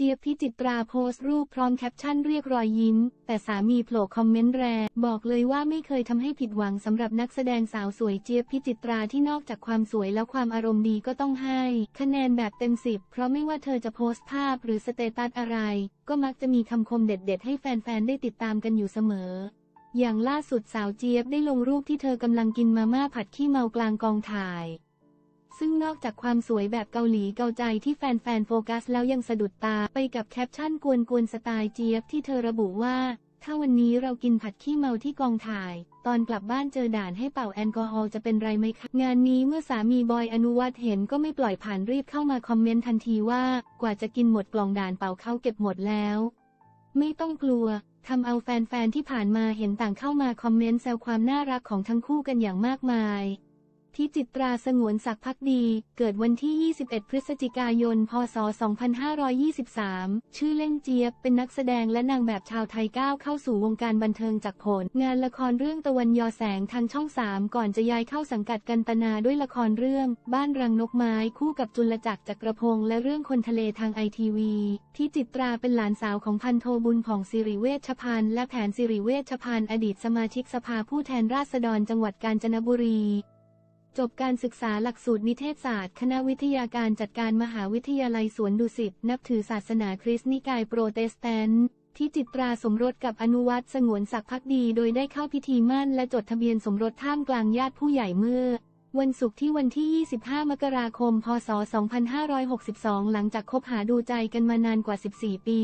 เจี๊ยบพิจิตราโพสต์รูปพร้อมแคปชั่นเรียกรอยยิ้ม แต่สามีโผล่คอมเมนต์แรงบอกเลยว่าไม่เคยทำให้ผิดหวังสำหรับนักแสดงสาวสวยเจี๊ยบพิจิตราที่นอกจากความสวยแล้วความอารมณ์ดีก็ต้องให้ คะแนนแบบเต็มสิบเพราะไม่ว่าเธอจะโพสต์ภาพหรือสเตตัสอะไร ก็มักจะมีคำคมเด็ด ๆ ให้แฟน ๆ ได้ติดตามกันอยู่เสมออย่างล่าสุดสาวเจี๊ยบได้ลงรูปที่เธอกำลังกินมาม่าผัดขี้เมากลางกองถ่าย ซึ่งนอกจากความสวยแบบเกาหลีเกาใจที่แฟนๆ โฟกัสแล้วยังสะดุดตาไปกับแคปชั่นกวนๆ สไตล์เจี๊ยบที่เธอระบุว่า ถ้าวันนี้เรากินผัดขี้เมาที่กองถ่าย ตอนกลับบ้านเจอด่านให้เป่าแอลกอฮอล์จะเป็นไรไหมคะ งานนี้เมื่อสามีบอยอนุวัฒน์เห็นก็ไม่ปล่อยผ่านรีบเข้ามาคอมเมนต์ทันทีว่า กว่าจะกินหมดกล่องด่านเป่าเขาเก็บหมดแล้ว ไม่ต้องกลัวทำเอาแฟนๆ ที่ผ่านมาเห็นต่างเข้ามาคอมเมนต์แซวความน่ารักของทั้งคู่กันอย่างมากมาย ที่จิตราสงวนศักดิ์พักดี เกิดวันที่ 21 พฤศจิกายน พศ 2523 ชื่อเล่นเจี๊ยบ เป็นนักแสดงและนางแบบชาวไทยก้าวเข้าสู่วงการบันเทิงจากผล งานละครเรื่องตะวันยอแสงทางช่อง 3 ก่อนจะย้ายเข้าสังกัดกันตนาด้วยละครเรื่อง บ้านรังนกไม้คู่กับจุลจักรจักรพงษ์และเรื่องคนทะเลทางไอทีวีที่จิตราเป็นหลานสาวของพันโทบุญของสิริเวชพันธ์และแผนสิริเวชพันธ์อดีตสมาชิกสภาผู้แทนราษฎรจังหวัดกาญจนบุรี จบการศึกษาหลักสูตรนิเทศศาสตร์ คณะวิทยาการจัดการมหาวิทยาลัยสวนดุสิต นับถือศาสนาคริสต์นิกายโปรเตสแตนต์ที่จิตราสมรสกับอนุวัตสงวนศักดิ์พักดี โดยได้เข้าพิธีมั่นและจดทะเบียนสมรสท่ามกลางญาติผู้ใหญ่เมื่อ วันศุกร์ที่วันที่ 25 มกราคม พศ 2562 หลังจากคบหาดูใจกันมานานกว่า 14 ปี